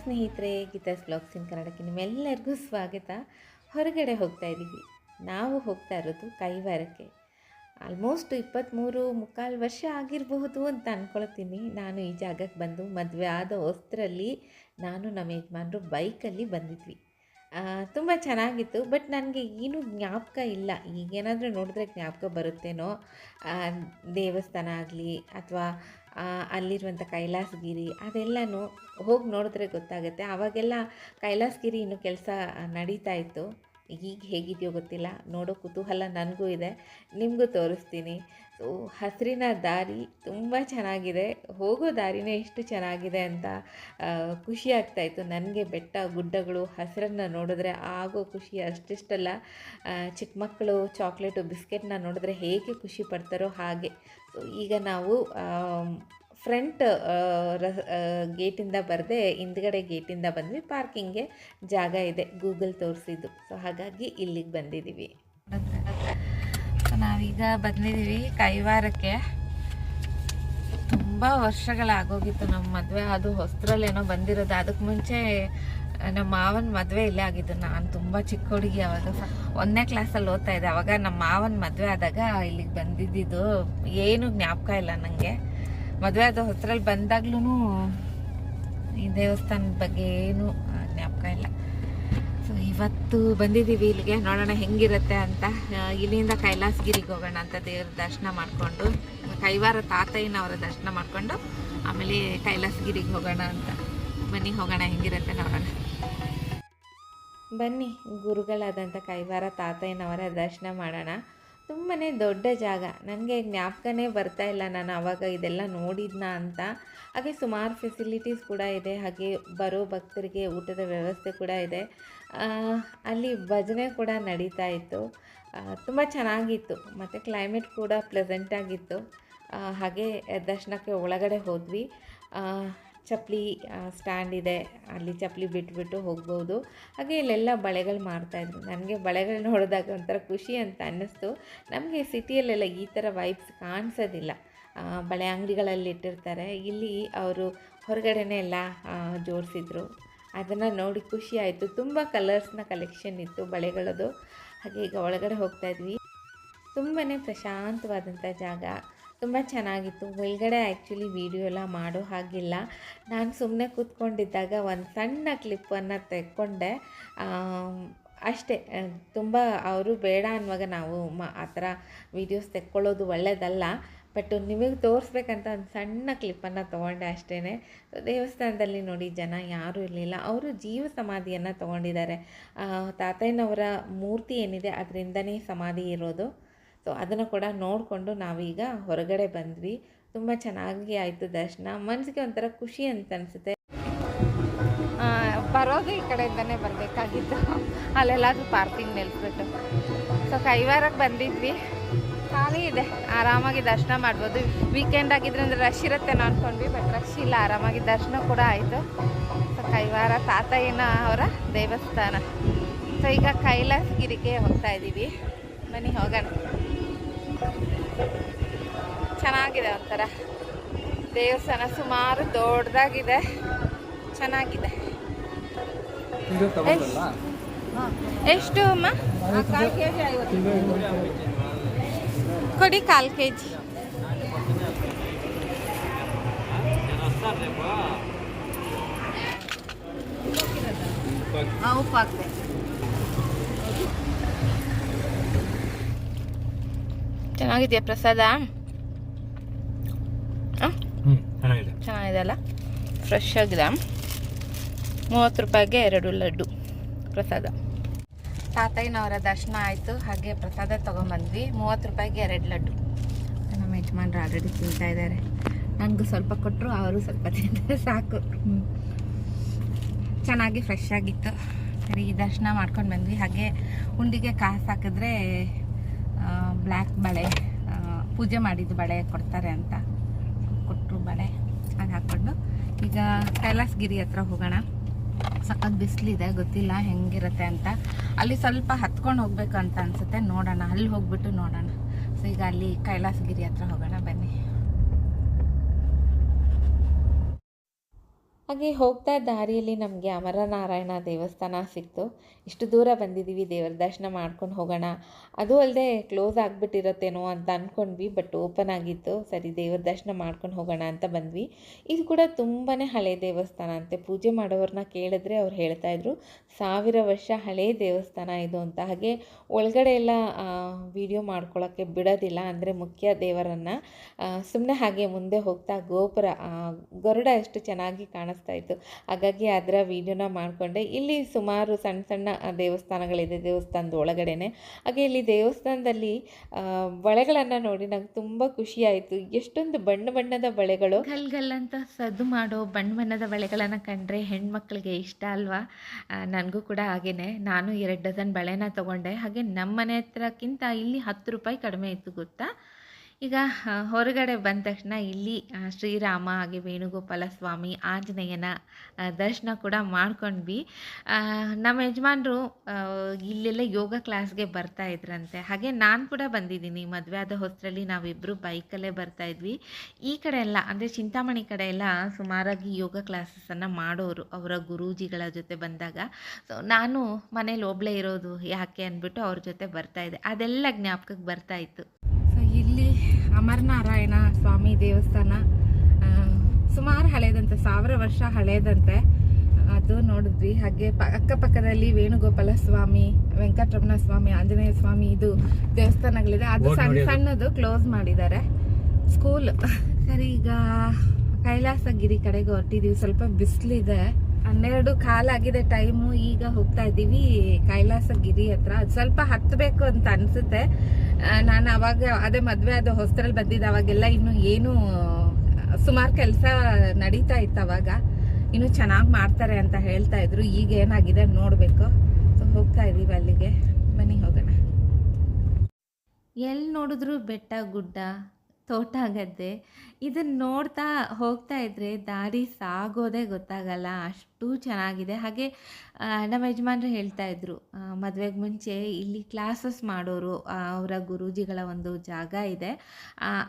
ಸ್ನೇಹಿತರೆ ಗೀತಾಸ್ ಬ್ಲಾಗ್ಸ್ ಇನ್ ಕನ್ನಡಕ್ಕೆ ನಿಮ್ಮೆಲ್ಲರಿಗೂ ಸ್ವಾಗತ. ಹೊರಗಡೆ ಹೋಗ್ತಾ ಇದ್ದೀವಿ. ನಾವು ಹೋಗ್ತಾ ಇರೋದು ಕೈವಾರಕ್ಕೆ. ಆಲ್ಮೋಸ್ಟ್ ಇಪ್ಪತ್ತ್ಮೂರು ಮುಕ್ಕಾಲು ವರ್ಷ ಆಗಿರಬಹುದು ಅಂತ ಅಂದ್ಕೊಳ್ತೀನಿ ನಾನು ಈ ಜಾಗಕ್ಕೆ ಬಂದು ಮದುವೆ ಆದ ಹೊಸ್ತರಲ್ಲಿ ನಾನು ನಮ್ಮ ಯಜಮಾನರು ಬೈಕಲ್ಲಿ ಬಂದಿದ್ವಿ. ತುಂಬ ಚೆನ್ನಾಗಿತ್ತು, ಬಟ್ ನನಗೆ ಏನೂ ಜ್ಞಾಪಕ ಇಲ್ಲ. ಈಗೇನಾದರೂ ನೋಡಿದ್ರೆ ಜ್ಞಾಪಕ ಬರುತ್ತೇನೋ? ದೇವಸ್ಥಾನ ಆಗಲಿ, ಅಥವಾ ಅಲ್ಲಿರುವಂಥ ಕೈಲಾಸಗಿರಿ ಅದೆಲ್ಲನೂ ಹೋಗಿ ನೋಡಿದ್ರೆ ಗೊತ್ತಾಗುತ್ತೆ. ಆವಾಗೆಲ್ಲ ಕೈಲಾಸಗಿರಿ ಇನ್ನೂ ಕೆಲಸ ನಡೀತಾ ಇತ್ತು. ಈಗ ಹೇಗಿದೆಯೋ ಗೊತ್ತಿಲ್ಲ. ನೋಡೋ ಕುತೂಹಲ ನನಗೂ ಇದೆ. ನಿಮಗೂ ತೋರಿಸ್ತೀನಿ. ಸೊ ಹಸಿರಿನ ದಾರಿ ತುಂಬ ಚೆನ್ನಾಗಿದೆ. ಹೋಗೋ ದಾರಿನೇ ಎಷ್ಟು ಚೆನ್ನಾಗಿದೆ ಅಂತ ಖುಷಿ ಆಗ್ತಾಯಿತ್ತು ನನಗೆ ಬೆಟ್ಟ, ಗುಡ್ಡಗಳು, ಹಸಿರನ್ನು ನೋಡಿದ್ರೆ ಆಗೋ ಖುಷಿ ಅಷ್ಟಿಷ್ಟಲ್ಲ. ಚಿಕ್ಕ ಮಕ್ಕಳು, ಚಾಕ್ಲೇಟು, ಬಿಸ್ಕೆಟ್ನ ನೋಡಿದ್ರೆ ಹೇಗೆ ಖುಷಿ ಪಡ್ತಾರೋ ಹಾಗೆ. ಸೊ ಈಗ ನಾವು ಫ್ರಂಟ್ ಗೇಟಿಂದ ಬರದೆ ಹಿಂದ್ಗಡೆ ಗೇಟಿಂದ ಬಂದ್ವಿ. ಪಾರ್ಕಿಂಗ್ಗೆ ಜಾಗ ಇದೆ, ಗೂಗಲ್ ತೋರಿಸಿದ್ದು. ಸೊ ಹಾಗಾಗಿ ಇಲ್ಲಿಗೆ ಬಂದಿದ್ದೀವಿ ನಾವೀಗ ಬಂದಿದ್ದೀವಿ ಕೈವಾರಕ್ಕೆ. ತುಂಬ ವರ್ಷಗಳಾಗೋಗಿತ್ತು ನಮ್ಮ ಮದುವೆ. ಅದು ಹೊಸದ್ರಲ್ಲೇನೋ ಬಂದಿರೋದು. ಅದಕ್ಕೆ ಮುಂಚೆ ನಮ್ಮ ಮಾವನ ಮದುವೆ ಇಲ್ಲೇ ಆಗಿದ್ದು. ನಾನು ತುಂಬ ಚಿಕ್ಕ ಹುಡುಗಿ ಅವಾಗ. ಒಂದನೇ ಕ್ಲಾಸಲ್ಲಿ ಓದ್ತಾ ಇದ್ದೆ. ಅವಾಗ ನಮ್ಮ ಮಾವನ ಮದುವೆ ಆದಾಗ ಇಲ್ಲಿಗೆ ಬಂದಿದ್ದಿದ್ದು. ಏನು ಜ್ಞಾಪಕ ಇಲ್ಲ ನನಗೆ ಮದುವೆ ಆದ ಹೊಸರಲ್ಲಿ ಬಂದಾಗ್ಲೂ ಈ ದೇವಸ್ಥಾನದ ಬಗ್ಗೆ ಏನು ಜ್ಞಾಪಕ ಇಲ್ಲ. ಸೊ ಇವತ್ತು ಬಂದಿದ್ದೀವಿ ಇಲ್ಲಿಗೆ. ನೋಡೋಣ ಹೆಂಗಿರುತ್ತೆ ಅಂತ. ಇಲ್ಲಿಂದ ಕೈಲಾಸಗಿರಿಗೆ ಹೋಗೋಣ ಅಂತ ದೇವ್ರ ದರ್ಶನ ಮಾಡಿಕೊಂಡು, ಕೈವಾರ ತಾತಯ್ಯನವರ ದರ್ಶನ ಮಾಡಿಕೊಂಡು, ಆಮೇಲೆ ಕೈಲಾಸಗಿರಿಗೆ ಹೋಗೋಣ ಅಂತ. ಬನ್ನಿ, ಹೋಗೋಣ, ಹೆಂಗಿರುತ್ತೆ ನೋಡೋಣ. ಬನ್ನಿ, ಗುರುಗಳಾದಂಥ ಕೈವಾರ ತಾತಯ್ಯನವರ ದರ್ಶನ ಮಾಡೋಣ. ತುಂಬಾ ದೊಡ್ಡ ಜಾಗ. ನನಗೆ ಜ್ಞಾಪಕನೇ ಬರ್ತಾ ಇಲ್ಲ ನಾನು ಆವಾಗ ಇದೆಲ್ಲ ನೋಡಿದ್ನ ಅಂತ. ಹಾಗೆ ಸುಮಾರು ಫೆಸಿಲಿಟೀಸ್ ಕೂಡ ಇದೆ. ಹಾಗೆ ಬರೋ ಭಕ್ತರಿಗೆ ಊಟದ ವ್ಯವಸ್ಥೆ ಕೂಡ ಇದೆ. ಅಲ್ಲಿ ಭಜನೆ ಕೂಡ ನಡೀತಾ ಇತ್ತು. ತುಂಬ ಚೆನ್ನಾಗಿತ್ತು. ಮತ್ತು ಕ್ಲೈಮೇಟ್ ಕೂಡ ಪ್ಲೆಸೆಂಟಾಗಿತ್ತು ಹಾಗೆ ದರ್ಶನಕ್ಕೆ ಒಳಗಡೆ ಹೋದ್ವಿ. ಚಪ್ಪಲಿ ಸ್ಟ್ಯಾಂಡ್ ಇದೆ. ಅಲ್ಲಿ ಚಪ್ಪಲಿ ಬಿಟ್ಬಿಟ್ಟು ಹೋಗ್ಬೋದು. ಹಾಗೆ ಇಲ್ಲೆಲ್ಲ ಬಳೆಗಳು ಮಾರ್ತಾಯಿದ್ರು ನನಗೆ ಬಳೆಗಳು ನೋಡಿದಾಗ ಒಂಥರ ಖುಷಿ ಅಂತ ಅನ್ನಿಸ್ತು. ನಮಗೆ ಸಿಟಿಯಲ್ಲೆಲ್ಲ ಈ ಥರ ವೈಬ್ಸ್ ಕಾಣಿಸೋದಿಲ್ಲ. ಬಳೆ ಅಂಗಡಿಗಳಲ್ಲಿ ಇಟ್ಟಿರ್ತಾರೆ. ಇಲ್ಲಿ ಅವರು ಹೊರಗಡೆನೇ ಎಲ್ಲ ಜೋಡಿಸಿದ್ರು. ಅದನ್ನು ನೋಡಿ ಖುಷಿ ಆಯಿತು. ತುಂಬ ಕಲರ್ಸ್ನ ಕಲೆಕ್ಷನ್ ಇತ್ತು ಬಳೆಗಳದು. ಹಾಗೆ ಈಗ ಒಳಗಡೆ ಹೋಗ್ತಾಯಿದ್ವಿ ತುಂಬಾ ಪ್ರಶಾಂತವಾದಂಥ ಜಾಗ. ತುಂಬ ಚೆನ್ನಾಗಿತ್ತು. ಒಳಗಡೆ ಆ್ಯಕ್ಚುಲಿ ವಿಡಿಯೋ ಎಲ್ಲ ಮಾಡೋ ಹಾಗಿಲ್ಲ. ನಾನು ಸುಮ್ಮನೆ ಕೂತ್ಕೊಂಡಿದ್ದಾಗ ಒಂದು ಸಣ್ಣ ಕ್ಲಿಪ್ಪನ್ನು ತೆಕ್ಕೊಂಡೆ. ಅಷ್ಟೇ. ತುಂಬ ಅವರು ಬೇಡ ಅನ್ನುವಾಗ ನಾವು ಮ, ಆ ಥರ ವೀಡಿಯೋಸ್ ತೆಕ್ಕೊಳ್ಳೋದು ಒಳ್ಳೆಯದಲ್ಲ ಬಟ್ ನಿಮಗೆ ತೋರಿಸ್ಬೇಕಂತ ಒಂದು ಸಣ್ಣ ಕ್ಲಿಪ್ಪನ್ನು ತೊಗೊಂಡೆ ಅಷ್ಟೇ ದೇವಸ್ಥಾನದಲ್ಲಿ ನೋಡಿ ಜನ ಯಾರೂ ಇರಲಿಲ್ಲ. ಅವರು ಜೀವ ಸಮಾಧಿಯನ್ನು ತೊಗೊಂಡಿದ್ದಾರೆ. ತಾತಯ್ಯನವರ ಮೂರ್ತಿ ಏನಿದೆ ಅದರಿಂದನೇ ಸಮಾಧಿ ಇರೋದು. ಸೊ ಅದನ್ನು ಕೂಡ ನೋಡಿಕೊಂಡು ನಾವೀಗ ಹೊರಗಡೆ ಬಂದ್ವಿ. ತುಂಬ ಚೆನ್ನಾಗಿ ಆಯಿತು ದರ್ಶನ. ಮನಸ್ಸಿಗೆ ಒಂಥರ ಖುಷಿ ಅಂತ ಅನಿಸುತ್ತೆ. ಬರೋದು ಈ ಕಡೆಯಿಂದನೇ ಬರಬೇಕಾಗಿತ್ತು. ಅಲ್ಲೆಲ್ಲಾದರೂ ಪಾರ್ಕಿಂಗ್ ನಿಲ್ಸ್ಬಿಟ್ಟು. ಸೊ ಕೈವಾರಕ್ಕೆ ಬಂದಿದ್ವಿ. ಖಾಲಿ ಇದೆ. ಆರಾಮಾಗಿ ದರ್ಶನ ಮಾಡ್ಬೋದು. ವೀಕೆಂಡ್ ಆಗಿದ್ರೆ ಅಂದರೆ ರಶ್ ಇರುತ್ತೆ ಅನ್ಕೊಂಡ್ವಿ ಬಟ್ ರಶ್ ಇಲ್ಲ. ಆರಾಮಾಗಿ ದರ್ಶನ ಕೂಡ ಆಯಿತು. ಸೊ ಕೈವಾರ ತಾತಯ್ಯನ ಅವರ ದೇವಸ್ಥಾನ. ಸೊ ಈಗ ಕೈಲಾಸಗಿರಿಗೆ ಹೋಗ್ತಾ ಇದ್ದೀವಿ ಬನ್ನಿ, ಹೋಗೋಣ. ಚೆನ್ನಾಗಿದೆ ಒಂಥರ. ದೇವಸ್ಥಾನ ಸುಮಾರು ದೊಡ್ಡದಾಗಿದೆ. ಚೆನ್ನಾಗಿದೆ. ಎಷ್ಟು ಅಮ್ಮ? ಕೊಡಿ ಕಾಲು ಕೆ ಜಿ ಉಪ್ಪು ಹಾಕ್ದೆ ಚೆನ್ನಾಗಿದೆಯಾ ಪ್ರಸಾದ? ಚೆನ್ನಾಗಿದೆಯಲ್ಲ ಚೆನ್ನಾಗಿದೆ. ಅಲ್ಲ ಫ್ರೆಶ್ ಆಗಿದೆ? ಮೂವತ್ತು ರೂಪಾಯಿಗೆ ಎರಡು ಲಡ್ಡು ಪ್ರಸಾದ. ತಾತಯ್ಯನವರ ದರ್ಶನ ಆಯಿತು ಹಾಗೆ ಪ್ರಸಾದ ತೊಗೊಂಬಂದ್ವಿ. ಮೂವತ್ತು ರೂಪಾಯಿಗೆ ಎರಡು ಲಡ್ಡು. ನಮ್ಮ ಯಜಮಾನ್ರು ಆಲ್ರೆಡಿ ತಿಂತಾ ಇದ್ದಾರೆ. ನನಗೂ ಸ್ವಲ್ಪ ಕೊಟ್ಟರು ಅವರು ಸ್ವಲ್ಪ ತಿಂದರೆ ಸಾಕು. ಚೆನ್ನಾಗಿ ಫ್ರೆಶ್ ಆಗಿತ್ತು. ಸರಿ ದರ್ಶನ ಮಾಡ್ಕೊಂಡು ಬಂದ್ವಿ. ಹಾಗೆ ಉಂಡಿಗೆ ಕಾಸು ಹಾಕಿದ್ರೆ ಬ್ಲ್ಯಾಕ್ ಬಳೆ ಪೂಜೆ ಮಾಡಿದ್ದು ಬಳೆ ಕೊಡ್ತಾರೆ ಅಂತ ಕೊಟ್ಟರು ಬಳೆ. ಹಾಗೆ ಹಾಕ್ಕೊಂಡು ಈಗ ಕೈಲಾಸಗಿರಿ ಹತ್ರ ಹೋಗೋಣ. ಸಖತ್ ಬಿಸಿಲಿದೆ, ಗೊತ್ತಿಲ್ಲ ಹೆಂಗಿರುತ್ತೆ ಅಂತ. ಅಲ್ಲಿ ಸ್ವಲ್ಪ ಹತ್ಕೊಂಡು ಹೋಗ್ಬೇಕು ಅಂತ ಅನ್ಸುತ್ತೆ. ನೋಡೋಣ, ಅಲ್ಲಿ ಹೋಗ್ಬಿಟ್ಟು ನೋಡೋಣ. ಸೊ ಈಗ ಅಲ್ಲಿ ಕೈಲಾಸಗಿರಿ ಹತ್ರ ಹೋಗೋಣ ಬನ್ನಿ ಹಾಗೆ ಹೋಗ್ತಾ ದಾರಿಯಲ್ಲಿ ನಮಗೆ ಅಮರನಾರಾಯಣ ದೇವಸ್ಥಾನ ಸಿಕ್ತು. ಇಷ್ಟು ದೂರ ಬಂದಿದ್ದೀವಿ, ದೇವರ ದರ್ಶನ ಮಾಡ್ಕೊಂಡು ಹೋಗೋಣ. ಅದು ಅಲ್ಲದೆ ಕ್ಲೋಸ್ ಆಗಿಬಿಟ್ಟಿರತ್ತೇನೋ ಅಂತ ಅಂದ್ಕೊಂಡ್ವಿ ಬಟ್ ಓಪನ್ ಆಗಿತ್ತು. ಸರಿ, ದೇವರ ದರ್ಶನ ಮಾಡ್ಕೊಂಡು ಹೋಗೋಣ ಅಂತ ಬಂದ್ವಿ. ಇದು ಕೂಡ ತುಂಬಾ ಹಳೆ ದೇವಸ್ಥಾನ ಅಂತೆ. ಪೂಜೆ ಮಾಡೋರನ್ನ ಕೇಳಿದ್ರೆ ಅವ್ರು ಹೇಳ್ತಾ ಇದ್ರು, ಸಾವಿರ ವರ್ಷ ಹಳೆ ದೇವಸ್ಥಾನ ಇದು ಅಂತ. ಹಾಗೆ ಒಳಗಡೆ ಎಲ್ಲ ವಿಡಿಯೋ ಮಾಡ್ಕೊಳ್ಳೋಕ್ಕೆ ಬಿಡೋದಿಲ್ಲ. ಅಂದರೆ ಮುಖ್ಯ ದೇವರನ್ನು ಸುಮ್ಮನೆ ಹಾಗೆ ಮುಂದೆ ಹೋಗ್ತಾ ಗೋಪುರ ಗರುಡ ಎಷ್ಟು ಚೆನ್ನಾಗಿ ಕಾಣಿಸ್ತಾ ಇತ್ತು ಹಾಗಾಗಿ ಅದರ ವೀಡಿಯೋನ ಮಾಡಿಕೊಂಡೆ. ಇಲ್ಲಿ ಸುಮಾರು ಸಣ್ಣ ಸಣ್ಣ ದೇವಸ್ಥಾನಗಳಿದೆ. ದೇವಸ್ಥಾನದ ಒಳಗಡೆನೆ. ಹಾಗೆ ಇಲ್ಲಿ ದೇವಸ್ಥಾನದಲ್ಲಿ ಬಳೆಗಳನ್ನು ನೋಡಿ ನಂಗೆ ತುಂಬ ಖುಷಿ ಆಯಿತು ಎಷ್ಟೊಂದು ಬಣ್ಣ ಬಣ್ಣದ ಬಳೆಗಳು. ಗಲ್ ಗಲ್ ಅಂತ ಸದ್ದು ಮಾಡೋ ಬಣ್ಣ ಬಣ್ಣದ ಬಳೆಗಳನ್ನು ಕಂಡ್ರೆ ಹೆಣ್ಮಕ್ಳಿಗೆ ಇಷ್ಟ ಅಲ್ವಾ? ನನಗೂ ಕೂಡ ಹಾಗೇನೆ. ನಾನು ಎರಡು ಡಜನ್ ಬಳೆನ ತೊಗೊಂಡೆ. ಹಾಗೆ ನಮ್ಮ ಮನೆ ಹತ್ರಕ್ಕಿಂತ ಇಲ್ಲಿ ಹತ್ತು ರೂಪಾಯಿ ಕಡಿಮೆ ಇತ್ತು, ಗೊತ್ತಾ? ಈಗ ಹೊರಗಡೆ ಬಂದ ತಕ್ಷಣ ಇಲ್ಲಿ ಶ್ರೀರಾಮ ಹಾಗೆ ವೇಣುಗೋಪಾಲ ಸ್ವಾಮಿ ಆಂಜನೇಯನ ದರ್ಶನ ಕೂಡ ಮಾಡ್ಕೊಂಡ್ವಿ. ನಮ್ಮ ಯಜಮಾನ್ರು ಇಲ್ಲೆಲ್ಲ ಯೋಗ ಕ್ಲಾಸ್ಗೆ ಬರ್ತಾ ಇದ್ರಂತೆ. ಹಾಗೆ ನಾನು ಕೂಡ ಬಂದಿದ್ದೀನಿ. ಮದುವೆ ಆದ ಹೊಸರಲ್ಲಿ ನಾವಿಬ್ಬರು ಬೈಕಲ್ಲೇ ಬರ್ತಾ ಇದ್ವಿ. ಈ ಕಡೆ ಎಲ್ಲ, ಅಂದರೆ ಚಿಂತಾಮಣಿ ಕಡೆ ಎಲ್ಲ ಸುಮಾರಾಗಿ ಯೋಗ ಕ್ಲಾಸಸನ್ನು ಮಾಡೋರು ಅವರ ಗುರೂಜಿಗಳ ಜೊತೆ ಬಂದಾಗ. ಸೊ ನಾನು ಮನೇಲಿ ಒಬ್ಬಳೇ ಇರೋದು ಯಾಕೆ ಅಂದ್ಬಿಟ್ಟು ಅವ್ರ ಜೊತೆ ಬರ್ತಾ ಇದೆ ಅದೆಲ್ಲ ಜ್ಞಾಪಕಕ್ಕೆ ಬರ್ತಾ ಇತ್ತು. ಇಲ್ಲಿ ಅಮರನಾರಾಯಣ ಸ್ವಾಮಿ ದೇವಸ್ಥಾನ ಸುಮಾರು ಹಳೇದಂತೆ ಸಾವಿರ ವರ್ಷ ಹಳೇದಂತೆ. ಅದು ನೋಡಿದ್ವಿ. ಹಾಗೆ ಅಕ್ಕಪಕ್ಕದಲ್ಲಿ ವೇಣುಗೋಪಾಲ ಸ್ವಾಮಿ ವೆಂಕಟರಮಣ ಸ್ವಾಮಿ ಆಂಜನೇಯ ಸ್ವಾಮಿ ಇದು ದೇವಸ್ಥಾನಗಳಿದೆ. ಅದು ಸಣ್ಣ ಸಣ್ಣದು ಕ್ಲೋಸ್ ಮಾಡಿದ್ದಾರೆ. ಸ್ಕೂಲ್ ಸರಿ ಈಗ ಕೈಲಾಸಗಿರಿ ಕಡೆಗೆ ಹೊರಟಿದೀವಿ. ಸ್ವಲ್ಪ ಬಿಸಿಲಿದೆ. ಹನ್ನೆರಡು ಕಾಲಾಗಿದೆ ಟೈಮು, ಈಗ ಹೋಗ್ತಾ ಇದ್ದೀವಿ ಕೈಲಾಸಗಿರಿ ಹತ್ರ. ಅದು ಸ್ವಲ್ಪ ಹತ್ತಬೇಕು ಅಂತ ಅನ್ಸುತ್ತೆ. ನಾನು ಅವಾಗ ಅದೇ ಮದುವೆ ಅದು ಹೊಸ್ತರಲ್ಲಿ ಬಂದಿದ್ದೆ, ಅವಾಗೆಲ್ಲ ಇನ್ನು ಏನು, ಸುಮಾರು ಕೆಲಸ ನಡೀತಾ ಇತ್ತು ಅವಾಗ. ಇನ್ನು ಚೆನ್ನಾಗಿ ಮಾಡ್ತಾರೆ ಅಂತ ಹೇಳ್ತಾ ಇದ್ರು. ಈಗ ಏನಾಗಿದೆ ನೋಡಬೇಕು. ಸೊ ಹೋಗ್ತಾ ಇದ್ದೀವಿ ಅಲ್ಲಿಗೆ. ಬನ್ನಿ, ಹೋಗೋಣ. ಎಲ್ಲಿ ನೋಡಿದ್ರು ಬೆಟ್ಟ, ಗುಡ್ಡ, ತೋಟ, ಗದ್ದೆ. ಇದನ್ನು ನೋಡ್ತಾ ಹೋಗ್ತಾ ಇದ್ರೆ ದಾರಿ ಸಾಗೋದೇ ಗೊತ್ತಾಗಲ್ಲ. ಅಷ್ಟು ಚೆನ್ನಾಗಿದೆ. ಹಾಗೆ ನಮ್ಮ ಯಜಮಾನ್ರು ಹೇಳ್ತಾ ಇದ್ರು ಮದುವೆಗೆ ಮುಂಚೆ ಇಲ್ಲಿ ಕ್ಲಾಸಸ್ ಮಾಡೋರು ಅವರ ಗುರೂಜಿಗಳ ಒಂದು ಜಾಗ ಇದೆ.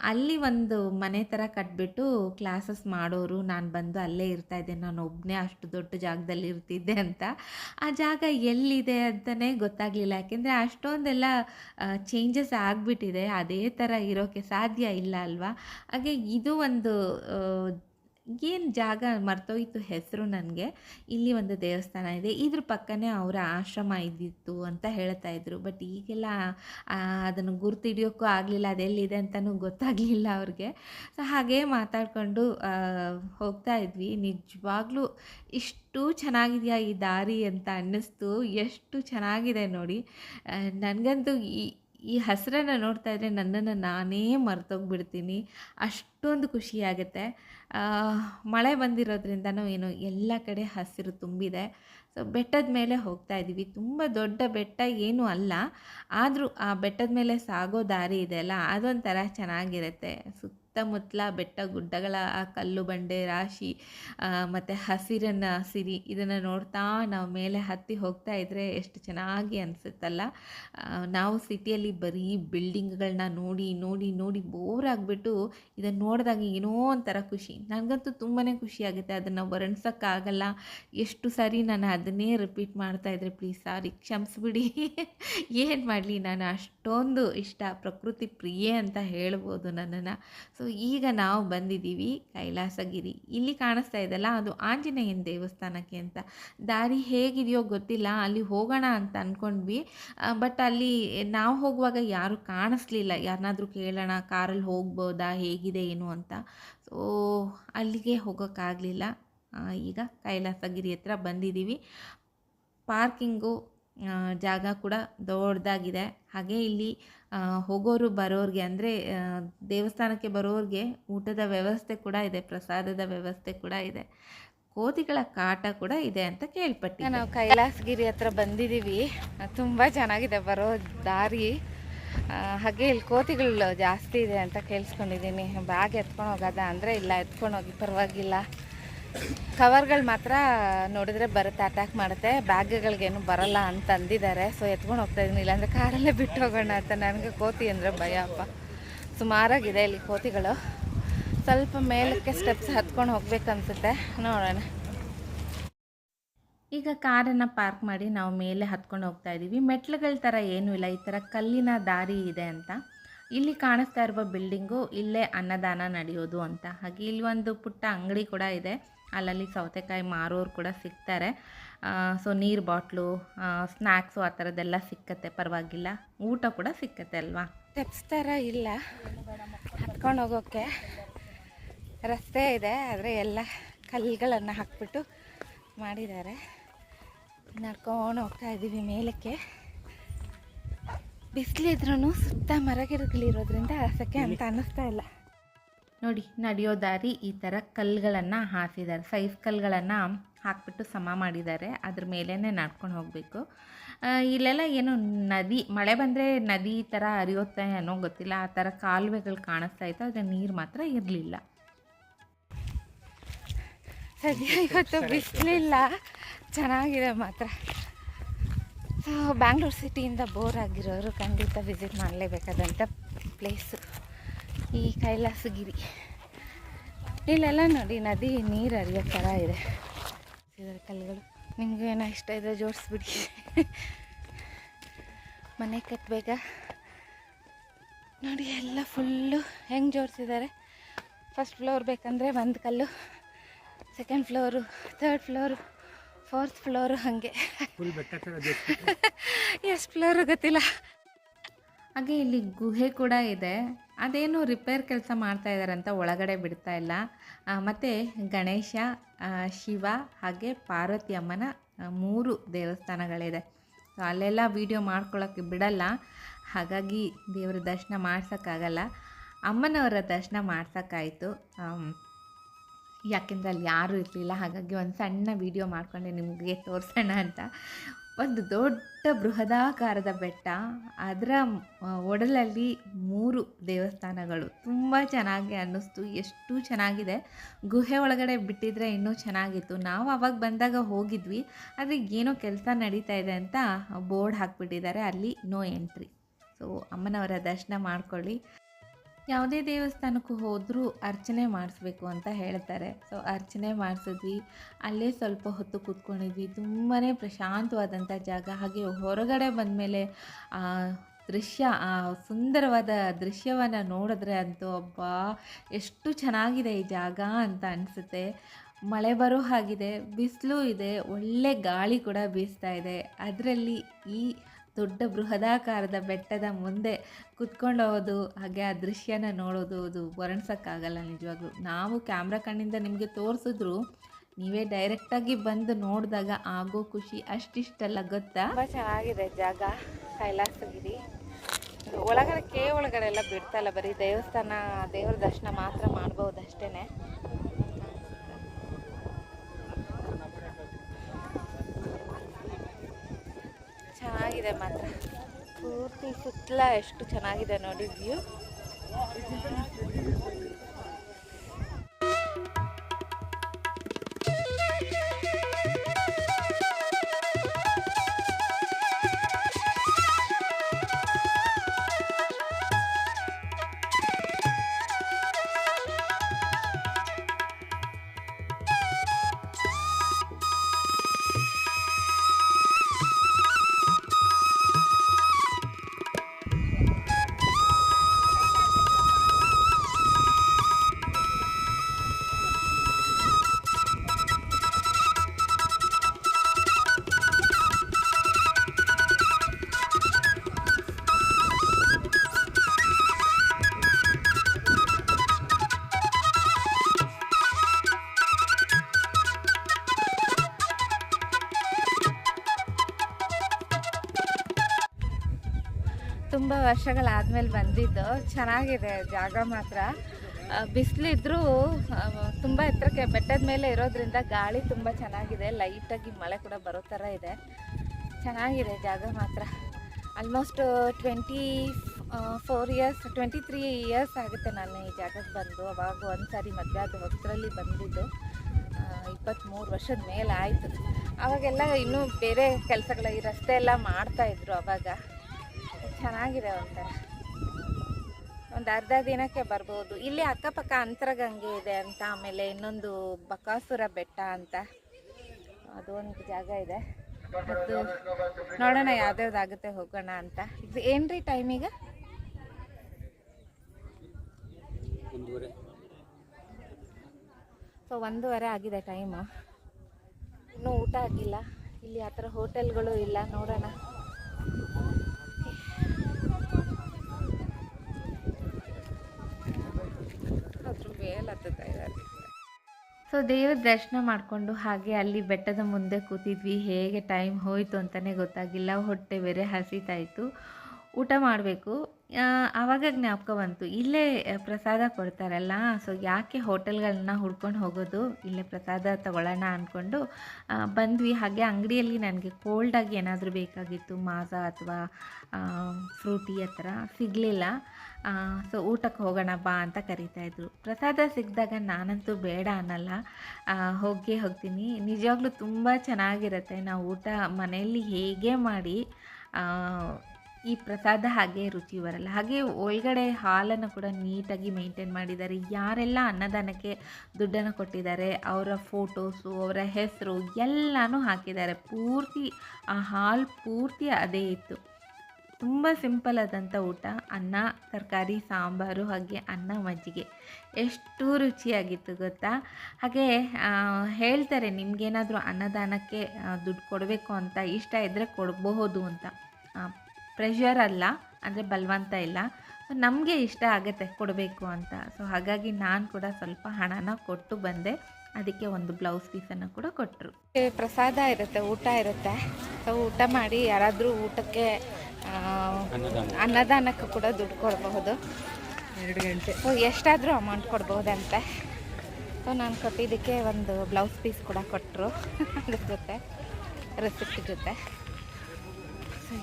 ಅಲ್ಲಿ ಒಂದು ಮನೆ ಥರ ಕಟ್ಬಿಟ್ಟು ಕ್ಲಾಸಸ್ ಮಾಡೋರು, ನಾನು ಬಂದು ಅಲ್ಲೇ ಇರ್ತಾ ಇದ್ದೆ, ನಾನು ಒಬ್ಬನೇ ಅಷ್ಟು ದೊಡ್ಡ ಜಾಗದಲ್ಲಿ ಇರ್ತಿದ್ದೆ ಅಂತ. ಆ ಜಾಗ ಎಲ್ಲಿದೆ ಅಂತಲೇ ಗೊತ್ತಾಗಲಿಲ್ಲ. ಯಾಕೆಂದರೆ ಅಷ್ಟೊಂದೆಲ್ಲ ಚೇಂಜಸ್ ಆಗಿಬಿಟ್ಟಿದೆ. ಅದೇ ಥರ ಇರೋಕ್ಕೆ ಸಾಧ್ಯ ಇಲ್ಲ ಅಲ್ವಾ? ಹಾಗೆ ಇದು ಒಂದು ಏನು ಜಾಗ ಮರ್ತೋಯ್ತು ಹೆಸರು ನನಗೆ? ಇಲ್ಲಿ ಒಂದು ದೇವಸ್ಥಾನ ಇದೆ. ಇದ್ರ ಪಕ್ಕನೇ ಅವರ ಆಶ್ರಮ ಇದ್ದಿತ್ತು ಅಂತ ಹೇಳ್ತಾ ಇದ್ರು. ಬಟ್ ಈಗೆಲ್ಲ ಅದನ್ನು ಗುರ್ತು ಹಿಡಿಯೋಕ್ಕೂ ಆಗಲಿಲ್ಲ ಅದೆಲ್ಲಿದೆ ಅಂತಲೂ ಗೊತ್ತಾಗಲಿಲ್ಲ ಅವ್ರಿಗೆ. ಸೊ ಹಾಗೇ ಮಾತಾಡಿಕೊಂಡು ಹೋಗ್ತಾ ಇದ್ವಿ. ನಿಜವಾಗ್ಲೂ ಇಷ್ಟು ಚೆನ್ನಾಗಿದೆಯಾ ಈ ದಾರಿ ಅಂತ ಅನ್ನಿಸ್ತು. ಎಷ್ಟು ಚೆನ್ನಾಗಿದೆ ನೋಡಿ. ನನಗಂತೂ ಈ ಈ ಹಸಿರನ್ನು ನೋಡ್ತಾ ಇದ್ರೆ ನನ್ನನ್ನು ನಾನೇ ಮರ್ತೋಗ್ಬಿಡ್ತೀನಿ. ಅಷ್ಟೊಂದು ಖುಷಿಯಾಗುತ್ತೆ ಮಳೆ ಬಂದಿರೋದ್ರಿಂದನೂ ಏನು ಎಲ್ಲ ಕಡೆ ಹಸಿರು ತುಂಬಿದೆ. ಸೊ ಬೆಟ್ಟದ ಮೇಲೆ ಹೋಗ್ತಾ ಇದ್ದೀವಿ. ತುಂಬ ದೊಡ್ಡ ಬೆಟ್ಟ ಏನೂ ಅಲ್ಲ. ಆದರೂ ಆ ಬೆಟ್ಟದ ಮೇಲೆ ಸಾಗೋ ದಾರಿ ಇದೆ ಅಲ್ಲ? ಅದೊಂಥರ ಚೆನ್ನಾಗಿರುತ್ತೆ. ಸುತ್ತಮುತ್ತಲ ಬೆಟ್ಟ ಗುಡ್ಡಗಳ ಆ ಕಲ್ಲು ಬಂಡೆ ರಾಶಿ ಮತ್ತು ಹಸಿರನ್ನು ಸಿರಿ, ಇದನ್ನು ನೋಡ್ತಾ ನಾವು ಮೇಲೆ ಹತ್ತಿ ಹೋಗ್ತಾ ಇದ್ದರೆ ಎಷ್ಟು ಚೆನ್ನಾಗಿ ಅನಿಸುತ್ತಲ್ಲ. ನಾವು ಸಿಟಿಯಲ್ಲಿ ಬರೀ ಬಿಲ್ಡಿಂಗ್ಗಳನ್ನ ನೋಡಿ ನೋಡಿ ನೋಡಿ ಬೋರ್ ಆಗಿಬಿಟ್ಟು ಇದನ್ನು ನೋಡಿದಾಗ ಏನೋ ಒಂಥರ ಖುಷಿ. ನನಗಂತೂ ತುಂಬಾ ಖುಷಿಯಾಗುತ್ತೆ ಅದನ್ನು ವರ್ಣಿಸೋಕ್ಕಾಗಲ್ಲ. ಎಷ್ಟು ಸಾರಿ ನಾನು ಅದನ್ನೇ ರಿಪೀಟ್ ಮಾಡ್ತಾ ಇದ್ರೆ ಪ್ಲೀಸ್ ಸಾರಿ ಕ್ಷಮಿಸ್ಬಿಡಿ. ಏನು ಮಾಡಲಿ, ನಾನು ಅಷ್ಟೊಂದು ಇಷ್ಟ, ಪ್ರಕೃತಿ ಪ್ರಿಯೆ ಅಂತ ಹೇಳ್ಬೋದು ನನ್ನನ್ನು. ಸೊ, ಈಗ ನಾವು ಬಂದಿದ್ದೀವಿ ಕೈಲಾಸಗಿರಿ. ಇಲ್ಲಿ ಕಾಣಿಸ್ತಾ ಇದೆಯಲ್ಲ, ಅದು ಆಂಜನೇಯನ ದೇವಸ್ಥಾನಕ್ಕೆ ಅಂತ. ದಾರಿ ಹೇಗಿದೆಯೋ ಗೊತ್ತಿಲ್ಲ, ಅಲ್ಲಿ ಹೋಗೋಣ ಅಂತ ಅಂದ್ಕೊಂಡ್ವಿ ಬಟ್ ಅಲ್ಲಿ ನಾವು ಹೋಗುವಾಗ ಯಾರು ಕಾಣಿಸ್ಲಿಲ್ಲ. ಯಾರನ್ನಾದರೂ ಕೇಳೋಣ, ಕಾರಲ್ಲಿ ಹೋಗ್ಬೋದಾ, ಹೇಗಿದೆ, ಏನು ಅಂತ. ಸೊ, ಅಲ್ಲಿಗೆ ಹೋಗೋಕ್ಕಾಗಲಿಲ್ಲ. ಈಗ ಕೈಲಾಸಗಿರಿ ಹತ್ರ ಬಂದಿದ್ದೀವಿ. ಪಾರ್ಕಿಂಗು ಜಾಗ ಕೂಡ ದೊಡ್ಡದಾಗಿದೆ. ಹಾಗೆ ಇಲ್ಲಿ ಹೋಗೋರು ಬರೋರಿಗೆ ಅಂದರೆ ದೇವಸ್ಥಾನಕ್ಕೆ ಬರೋರಿಗೆ ಊಟದ ವ್ಯವಸ್ಥೆ ಕೂಡ ಇದೆ, ಪ್ರಸಾದದ ವ್ಯವಸ್ಥೆ ಕೂಡ ಇದೆ. ಕೋತಿಗಳ ಕಾಟ ಕೂಡ ಇದೆ ಅಂತ ಕೇಳ್ಪಟ್ಟಿ ನಾವು ಕೈಲಾಸಗಿರಿ ಹತ್ರ ಬಂದಿದ್ದೀವಿ. ತುಂಬ ಚೆನ್ನಾಗಿದೆ ಬರೋ ದಾರಿ. ಹಾಗೆ ಇಲ್ಲಿ ಕೋತಿಗಳು ಜಾಸ್ತಿ ಇದೆ ಅಂತ ಕೇಳಿಸ್ಕೊಂಡಿದ್ದೀನಿ. ಬ್ಯಾಗ್ ಎತ್ಕೊಂಡು ಹೋಗೋದ ಅಂದರೆ ಇಲ್ಲ, ಎತ್ಕೊಂಡು ಹೋಗಿ ಪರವಾಗಿಲ್ಲ. ಕವರ್ಗಳು ಮಾತ್ರ ನೋಡಿದ್ರೆ ಬರುತ್ತೆ ಅಟ್ಯಾಕ್ ಮಾಡುತ್ತೆ. ಬ್ಯಾಗ್ಗಳಿಗೇನು ಬರಲ್ಲ ಅಂತ ಅಂದಿದ್ದಾರೆ. ಸೊ ಎತ್ಕೊಂಡು ಹೋಗ್ತಾ ಇದ್ದೀನಿ ಇಲ್ಲಾಂದರೆ ಕಾರಲ್ಲೇ ಬಿಟ್ಟು ಹೋಗೋಣ ಅಂತ ನನಗೆ ಕೋತಿ ಅಂದರೆ ಭಯ ಅಪ್ಪ. ಸುಮಾರಾಗಿದೆ ಇಲ್ಲಿ ಕೋತಿಗಳು. ಸ್ವಲ್ಪ ಮೇಲಕ್ಕೆ ಸ್ಟೆಪ್ಸ್ ಹತ್ಕೊಂಡು ಹೋಗ್ಬೇಕನ್ಸುತ್ತೆ. ನೋಡೋಣ. ಈಗ ಕಾರನ್ನು ಪಾರ್ಕ್ ಮಾಡಿ ನಾವು ಮೇಲೆ ಹತ್ಕೊಂಡು ಹೋಗ್ತಾ ಇದ್ದೀವಿ ಮೆಟ್ಲುಗಳ ಥರ ಏನೂ ಇಲ್ಲ. ಈ ಥರ ಕಲ್ಲಿನ ದಾರಿ ಇದೆ ಅಂತ. ಇಲ್ಲಿ ಕಾಣಿಸ್ತಾ ಇರುವ ಬಿಲ್ಡಿಂಗು ಇಲ್ಲೇ ಅನ್ನದಾನ ನಡೆಯೋದು ಅಂತ. ಹಾಗೆ ಇಲ್ಲಿ ಒಂದು ಪುಟ್ಟ ಅಂಗಡಿ ಕೂಡ ಇದೆ. ಅಲ್ಲಲ್ಲಿ ಸೌತೆಕಾಯಿ ಮಾರೋರು ಕೂಡ ಸಿಗ್ತಾರೆ. ಸೊ ನೀರು ಬಾಟ್ಲು ಸ್ನ್ಯಾಕ್ಸು ಆ ಥರದ್ದೆಲ್ಲ ಸಿಕ್ಕತ್ತೆ, ಪರವಾಗಿಲ್ಲ. ಊಟ ಕೂಡ ಸಿಕ್ಕತ್ತೆ ಅಲ್ವಾ? ಸ್ಟೆಪ್ಸ್ ಥರ ಇಲ್ಲ. ಹತ್ಕೊಂಡು ಹೋಗೋಕ್ಕೆ ರಸ್ತೆ ಇದೆ, ಆದರೆ ಎಲ್ಲ ಕಲ್ಲುಗಳನ್ನು ಹಾಕ್ಬಿಟ್ಟು ಮಾಡಿದ್ದಾರೆ. ನಡ್ಕೊಂಡು ಹೋಗ್ತಾ ಇದ್ದೀವಿ ಮೇಲಕ್ಕೆ. ಬಿಸಿಲಿದ್ರೂ ಸುತ್ತ ಮರಗಿಡಗಳಿರೋದ್ರಿಂದ ಸೆಕೆ ಅಂತ ಅನ್ನಿಸ್ತಾ ಇಲ್ಲ. ನೋಡಿ, ನಡೆಯೋ ದಾರಿ ಈ ಥರ ಕಲ್ಲುಗಳನ್ನು ಹಾಸಿದ್ದಾರೆ. ಸೈಜ್ ಕಲ್ಲುಗಳನ್ನು ಹಾಕ್ಬಿಟ್ಟು ಸಮ ಮಾಡಿದ್ದಾರೆ. ಅದ್ರ ಮೇಲೇ ನಡ್ಕೊಂಡು ಹೋಗಬೇಕು. ಇಲ್ಲೆಲ್ಲ ಏನು ನದಿ, ಮಳೆ ಬಂದರೆ ನದಿ ಥರ ಹರಿಯುತ್ತೆ ಅನ್ನೋ ಗೊತ್ತಿಲ್ಲ. ಆ ಥರ ಕಾಲುವೆಗಳು ಕಾಣಿಸ್ತಾ ಇತ್ತು. ಆದರೆ ನೀರು ಮಾತ್ರ ಇರಲಿಲ್ಲ. ಸದ್ಯ ಇವತ್ತು ಬಿಸಿಲಿಲ್ಲ. ಚೆನ್ನಾಗಿದೆ ಮಾತ್ರ. ಸೊ ಬ್ಯಾಂಗ್ಳೂರು ಸಿಟಿಯಿಂದ ಬೋರ್ ಆಗಿರೋರು ಖಂಡಿತ ವಿಸಿಟ್ ಮಾಡಲೇಬೇಕಾದಂಥ ಪ್ಲೇಸು ಈ ಕೈಲಾಸಗಿರಿ. ಇಲ್ಲೆಲ್ಲ ನೋಡಿ ನದಿ ನೀರು ಹರಿಯೋ ಥರ ಇದೆ. ಕಲ್ಲುಗಳು. ನಿಮಗೂ ಏನೋ ಇಷ್ಟ ಇದೆ ಜೋಡಿಸ್ಬಿಡಿ. ಮನೆ ಕಟ್ಟಬೇಕಾ ನೋಡಿ ಎಲ್ಲ ಫುಲ್ಲು ಹೆಂಗೆ ಜೋಡಿಸಿದ್ದಾರೆ. ಫಸ್ಟ್ ಫ್ಲೋರ್ ಬೇಕಂದರೆ ಒಂದು ಕಲ್ಲು second floor third floor fourth floor ಹಾಗೆ. ಎಷ್ಟು ಫ್ಲೋರು ಗೊತ್ತಿಲ್ಲ. ಹಾಗೆ ಇಲ್ಲಿ ಗುಹೆ ಕೂಡ ಇದೆ. ಅದೇನು ರಿಪೇರ್ ಕೆಲಸ ಮಾಡ್ತಾ ಇದ್ದಾರೆ ಅಂತ ಒಳಗಡೆ ಬಿಡ್ತಾ ಇಲ್ಲ. ಮತ್ತು ಗಣೇಶ ಶಿವ ಹಾಗೆ ಪಾರ್ವತಿ ಅಮ್ಮನ ಮೂರು ದೇವಸ್ಥಾನಗಳಿದೆ. ಸೊ ಅಲ್ಲೆಲ್ಲ ವೀಡಿಯೋ ಮಾಡ್ಕೊಳ್ಳೋಕ್ಕೆ ಬಿಡಲ್ಲ. ಹಾಗಾಗಿ ದೇವರ ದರ್ಶನ ಮಾಡ್ಸೋಕ್ಕಾಗಲ್ಲ. ಅಮ್ಮನವರ ದರ್ಶನ ಮಾಡ್ಸೋಕ್ಕಾಯಿತು. ಯಾಕೆಂದರೆ ಅಲ್ಲಿ ಯಾರೂ ಇರಲಿಲ್ಲ. ಹಾಗಾಗಿ ಒಂದು ಸಣ್ಣ ವಿಡಿಯೋ ಮಾಡಿಕೊಂಡೆ ನಿಮಗೆ ತೋರಿಸೋಣ ಅಂತ. ಒಂದು ದೊಡ್ಡ ಬೃಹದಾಕಾರದ ಬೆಟ್ಟ. ಅದರ ಒಡಲಲ್ಲಿ ಮೂರು ದೇವಸ್ಥಾನಗಳು. ತುಂಬ ಚೆನ್ನಾಗಿ ಅನ್ನಿಸ್ತು. ಎಷ್ಟು ಚೆನ್ನಾಗಿದೆ. ಗುಹೆ ಒಳಗಡೆ ಬಿಟ್ಟಿದ್ರೆ ಇನ್ನೂ ಚೆನ್ನಾಗಿತ್ತು. ನಾವು ಅವಾಗ ಬಂದಾಗ ಹೋಗಿದ್ವಿ. ಆದರೆ ಏನೋ ಕೆಲಸ ನಡೀತಾ ಇದೆ ಅಂತ ಬೋರ್ಡ್ ಹಾಕ್ಬಿಟ್ಟಿದ್ದಾರೆ. ಅಲ್ಲಿ ನೋ ಎಂಟ್ರಿ. ಸೊ, ಅಮ್ಮನವರ ದರ್ಶನ ಮಾಡ್ಕೊಳ್ಳಿ. ಯಾವುದೇ ದೇವಸ್ಥಾನಕ್ಕೂ ಹೋದರೂ ಅರ್ಚನೆ ಮಾಡಿಸ್ಬೇಕು ಅಂತ ಹೇಳ್ತಾರೆ. ಸೊ ಅರ್ಚನೆ ಮಾಡಿಸಿದ್ವಿ. ಅಲ್ಲೇ ಸ್ವಲ್ಪ ಹೊತ್ತು ಕೂತ್ಕೊಂಡಿದ್ವಿ. ತುಂಬಾ ಪ್ರಶಾಂತವಾದಂಥ ಜಾಗ. ಹಾಗೆ ಹೊರಗಡೆ ಬಂದಮೇಲೆ, ಆ, ದೃಶ್ಯ, ಆ, ಸುಂದರವಾದ ದೃಶ್ಯವನ್ನು ನೋಡಿದ್ರೆ ಅಂತೂ ಅಬ್ಬಾ, ಎಷ್ಟು ಚೆನ್ನಾಗಿದೆ ಈ ಜಾಗ ಅಂತ ಅನಿಸುತ್ತೆ. ಮಳೆ ಬರೋ ಹಾಗಿದೆ, ಬಿಸಿಲು ಇದೆ, ಒಳ್ಳೆ ಗಾಳಿ ಕೂಡ ಬೀಸ್ತಾ ಇದೆ. ಅದರಲ್ಲಿ ಈ ದೊಡ್ಡ ಬೃಹದಾಕಾರದ ಬೆಟ್ಟದ ಮುಂದೆ ಕುತ್ಕೊಂಡು ಹೋಗೋದು ಹಾಗೆ ಆ ದೃಶ್ಯನ ನೋಡೋದು, ಅದು ವರ್ಣಿಸೋಕ್ಕಾಗಲ್ಲ ನಿಜವಾಗ್ಲೂ. ನಾವು ಕ್ಯಾಮ್ರಾ ಕಣ್ಣಿಂದ ನಿಮಗೆ ತೋರಿಸಿದ್ರು, ನೀವೇ ಡೈರೆಕ್ಟಾಗಿ ಬಂದು ನೋಡಿದಾಗ ಆಗೋ ಖುಷಿ ಅಷ್ಟಿಷ್ಟಲ್ಲ, ಗೊತ್ತಾ? ತುಂಬ ಚೆನ್ನಾಗಿದೆ ಜಾಗ, ಕೈಲಾಸಗಿರಿ. ಒಳಗಡೆ ಕೆ ಒಳಗಡೆ ಎಲ್ಲ ಬಿಡ್ತಾ ಇಲ್ಲ, ಬರೀ ದೇವಸ್ಥಾನ, ದೇವ್ರ ದರ್ಶನ ಮಾತ್ರ ಮಾಡ್ಬೋದು ಅಷ್ಟೇ ಚೆನ್ನಾಗಿದೆ ಮಾತ್ರ. ಪೂರ್ತಿ ಸುತ್ತಲ ಎಷ್ಟು ಚೆನ್ನಾಗಿದೆ ನೋಡಿ ವ್ಯೂ. ತುಂಬ ವರ್ಷಗಳಾದ್ಮೇಲೆ ಬಂದಿದ್ದು. ಚೆನ್ನಾಗಿದೆ ಜಾಗ ಮಾತ್ರ. ಬಿಸಿಲಿದ್ರೂ ತುಂಬ ಎತ್ತರಕ್ಕೆ ಬೆಟ್ಟದ ಮೇಲೆ ಇರೋದ್ರಿಂದ ಗಾಳಿ ತುಂಬ ಚೆನ್ನಾಗಿದೆ. ಲೈಟಾಗಿ ಮಳೆ ಕೂಡ ಬರೋ ಥರ ಇದೆ. ಚೆನ್ನಾಗಿದೆ ಜಾಗ ಮಾತ್ರ. Almost twenty four years twenty three years ಆಗುತ್ತೆ ನಾನು ಈ ಜಾಗಕ್ಕೆ ಬಂದು. ಅವಾಗ ಒಂದು ಸಾರಿ ಮದುವೆ ಅದು ಹೊಸರಲ್ಲಿ ಬಂದಿದ್ದು. ಇಪ್ಪತ್ತ್ಮೂರು ವರ್ಷದ ಮೇಲೆ ಆಯಿತು. ಆವಾಗೆಲ್ಲ ಇನ್ನೂ ಬೇರೆ ಕೆಲಸಗಳ ಈ ರಸ್ತೆ ಎಲ್ಲ ಮಾಡ್ತಾಯಿದ್ರು ಅವಾಗ. ಚೆನ್ನಾಗಿದೆ ಒಂಥರ ಒಂದು ಅರ್ಧ ದಿನಕ್ಕೆ ಬರ್ಬೋದು. ಇಲ್ಲಿ ಅಕ್ಕಪಕ್ಕ ಅಂತರಗಂಗೆ ಇದೆ ಅಂತ ಆಮೇಲೆ ಇನ್ನೊಂದು ಬಕಾಸುರ ಬೆಟ್ಟ ಅಂತ. ಅದು ಒಂದು ಜಾಗ ಇದೆ. ಮತ್ತು ನೋಡೋಣ ಯಾವ್ದ್ಯಾವ್ದಾಗುತ್ತೆ ಹೋಗೋಣ ಅಂತ. ಇದು ಏನ್ರಿ ಟೈಮ್ ಈಗ? ಒಂದೂವರೆ. ಸೊ ಒಂದೂವರೆ ಆಗಿದೆ ಟೈಮು ಇನ್ನೂ ಊಟ ಆಗಿಲ್ಲ ಇಲ್ಲಿ ಆ ಥರ ಹೋಟೆಲ್ಗಳು ಇಲ್ಲ ನೋಡೋಣ ಅದ್ರ ಸೊ ದೇವ್ರ ದರ್ಶನ ಮಾಡಿಕೊಂಡು ಹಾಗೆ ಅಲ್ಲಿ ಬೆಟ್ಟದ ಮುಂದೆ ಕೂತಿದ್ವಿ. ಹೇಗೆ ಟೈಮ್ ಹೋಯಿತು ಅಂತಲೇ ಗೊತ್ತಾಗಿಲ್ಲ. ಹೊಟ್ಟೆ ಬೇರೆ ಹಸಿತಾಯಿತು. ಊಟ ಮಾಡಬೇಕು. ಆವಾಗ ಜ್ಞಾಪಕ ಬಂತು. ಇಲ್ಲೇ ಪ್ರಸಾದ ಕೊಡ್ತಾರಲ್ಲ ಸೊ ಯಾಕೆ ಹೋಟೆಲ್ಗಳನ್ನ ಹುಡ್ಕೊಂಡು ಹೋಗೋದು? ಇಲ್ಲೇ ಪ್ರಸಾದ ತಗೊಳ್ಳೋಣ ಅಂದ್ಕೊಂಡು ಬಂದ್ವಿ. ಹಾಗೆ ಅಂಗಡಿಯಲ್ಲಿ ನನಗೆ ಕೋಲ್ಡಾಗಿ ಏನಾದರೂ ಬೇಕಾಗಿತ್ತು, ಮಾಸ ಅಥವಾ ಫ್ರೂಟಿ ಆ ಥರ ಸಿಗಲಿಲ್ಲ. ಸೊ ಊಟಕ್ಕೆ ಹೋಗೋಣ ಬಾ ಅಂತ ಕರೀತಾ ಇದ್ರು. ಪ್ರಸಾದ ಸಿಕ್ಕಿದಾಗ ನಾನಂತೂ ಬೇಡ ಅನ್ನಲ್ಲ. ಹೋಗಿ ಹೋಗೇ ಹೋಗ್ತೀನಿ. ನಿಜವಾಗ್ಲೂ ತುಂಬ ಚೆನ್ನಾಗಿರುತ್ತೆ. ನಾವು ಊಟ ಮನೆಯಲ್ಲಿ ಹೇಗೆ ಮಾಡಿ ಈ ಪ್ರಸಾದ ಹಾಗೆ ರುಚಿ ಬರಲ್ಲ. ಹಾಗೆ ಒಳಗಡೆ ಹಾಲನ್ನು ಕೂಡ ನೀಟಾಗಿ ಮೇಂಟೈನ್ ಮಾಡಿದ್ದಾರೆ. ಯಾರೆಲ್ಲ ಅನ್ನದಾನಕ್ಕೆ ದುಡ್ಡನ್ನು ಕೊಟ್ಟಿದ್ದಾರೆ, ಅವರ ಫೋಟೋಸು ಅವರ ಹೆಸರು ಎಲ್ಲನೂ ಹಾಕಿದ್ದಾರೆ. ಪೂರ್ತಿ ಆ ಹಾಲು ಪೂರ್ತಿ ಅದೇ ಇತ್ತು. ತುಂಬ ಸಿಂಪಲ್ ಆದಂಥ ಊಟ. ಅನ್ನ, ತರಕಾರಿ, ಸಾಂಬಾರು, ಹಾಗೆ ಅನ್ನ ಮಜ್ಜಿಗೆ. ಎಷ್ಟು ರುಚಿಯಾಗಿತ್ತು ಗೊತ್ತಾ? ಹಾಗೆ ಹೇಳ್ತಾರೆ ನಿಮಗೇನಾದರೂ ಅನ್ನದಾನಕ್ಕೆ ದುಡ್ಡು ಕೊಡಬೇಕು ಅಂತ, ಇಷ್ಟ ಇದ್ದರೆ ಕೊಡಬಹುದು ಅಂತ. ಪ್ರೆಷರ್ ಅಲ್ಲ ಅಂದರೆ ಬಲವಂತ ಇಲ್ಲ. ಸೊ ನಮಗೆ ಇಷ್ಟ ಆಗುತ್ತೆ ಕೊಡಬೇಕು ಅಂತ. ಸೊ ಹಾಗಾಗಿ ನಾನು ಕೂಡ ಸ್ವಲ್ಪ ಹಣನ ಕೊಟ್ಟು ಬಂದೆ. ಅದಕ್ಕೆ ಒಂದು ಬ್ಲೌಸ್ ಪೀಸನ್ನು ಕೂಡ ಕೊಟ್ಟರು ಪ್ರಸಾದ ಇರುತ್ತೆ ಊಟ ಇರುತ್ತೆ. ಸೊ ಊಟ ಮಾಡಿ ಯಾರಾದರೂ ಊಟಕ್ಕೆ ಅನ್ನದಾನಕ್ಕೆ ಕೂಡ ದುಡ್ಡು ಕೊಡಬಹುದು. ಎರಡು ಗಂಟೆ. ಸೊ ಎಷ್ಟಾದರೂ ಅಮೌಂಟ್ ಕೊಡ್ಬೋದಂತೆ ಸೊ ನಾನು ಕೊಟ್ಟಿದ್ದಕ್ಕೆ ಒಂದು ಬ್ಲೌಸ್ ಪೀಸ್ ಕೂಡ ಕೊಟ್ಟರು ಅದ್ರ ಜೊತೆ ರೆಸಿಪ್ಟ್ ಜೊತೆ.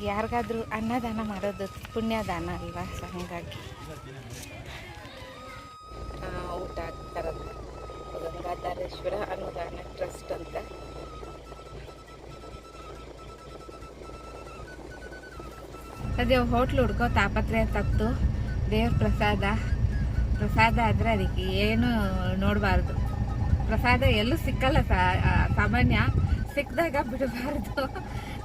ಯಾರಿಗಾದ್ರೂ ಅನ್ನದಾನ ಮಾಡೋದು ಪುಣ್ಯದಾನ ಅಲ್ವಾ? ಸೊ ಹಾಗಾಗಿ. ಊಟ ತರೋದು ಗಂಗಾಧಾರೇಶ್ವರ ಅನುದಾನ ಟ್ರಸ್ಟ್ ಅಂತ. ಅದೇ ಹೋಟ್ಲು ಹುಡ್ಕೋ ತಾಪತ್ರೆ ತಪ್ಪು ದೇವ್ರ ಪ್ರಸಾದ. ಪ್ರಸಾದ ಆದರೆ ಅದಕ್ಕೆ ಏನು ನೋಡಬಾರ್ದು. ಪ್ರಸಾದ ಎಲ್ಲೂ ಸಿಕ್ಕಲ್ಲ ಸಾಮಾನ್ಯ. ಸಿಕ್ಕಿದಾಗ ಬಿಡಬಾರ್ದು.